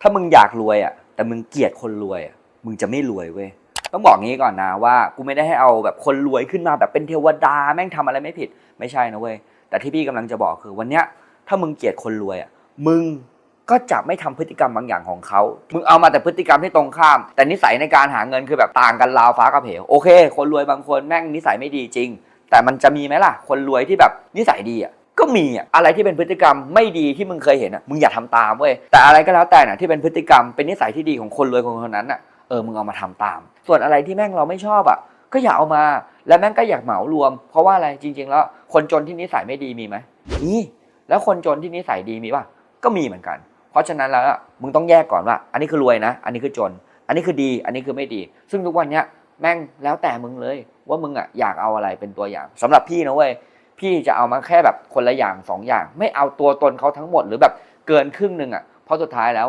ถ้ามึงอยากรวยอะ แต่มึงเกลียดคนรวยอะมึงจะไม่รวยเว้ยต้องบอกงี้ก่อนนะว่ากูไม่ได้ให้เอาแบบคนรวยขึ้นมาแบบเป็นเทวดาแม่งทำอะไรไม่ผิดไม่ใช่นะเว้ยแต่ที่พี่กำลังจะบอกคือวันเนี้ยถ้ามึงเกลียดคนรวยอะมึงก็จะไม่ทำพฤติกรรมบางอย่างของเขา มึงเอามาแต่พฤติกรรมที่ตรงข้าม แต่นิสัยในการหาเงินคือแบบต่างกันราวฟ้ากับเหว โอเค คนรวยบางคนแม่งนิสัยไม่ดีจริง แต่มันจะมีไหมล่ะ คนรวยที่แบบนิสัยดีอะ ก็มีอะอะไรที่เป็นพฤติกรรมไม่ดีที่มึงเคยเห็นอะมึงอย่าทำตามเว้ยแต่อะไรก็แล้วแต่น่ะที่เป็นพฤติกรรมเป็นนิสัยที่ดีของคนรวยคนคนนั้นอะเออมึงเอามาทำตาม ส่วนอะไรที่แม่งเราไม่ชอบอะก็อย่าเอามาแล้วแม่งก็อยากเหมารวม เพราะว่าอะไรจริง ๆ แล้วคนจนที่นิสัยไม่ดีมีไหมมีแล้วคนจนที่นิสัยดีมีป่ะก็มีเหมือนกัน เพราะฉะนั้นแล้วอะมึงต้องแยกก่อนว่า อันนี้คือรวยนะ อันนี้คือจน อันนี้คือดี อันนี้คือไม่ดี ซึ่งทุกวันเนี้ยแม่งแล้วแต่มึงเลย ว่ามึงอะอยากเอาอะไรเป็นตัวอย่างสำหรับพี่นะเว้ย พี่จะเอามาแค่แบบคนละอย่างสองอย่าง ไม่เอาตัวตนเขาทั้งหมดหรือแบบเกินครึ่งหนึ่งอะเพราะสุดท้ายแล้ว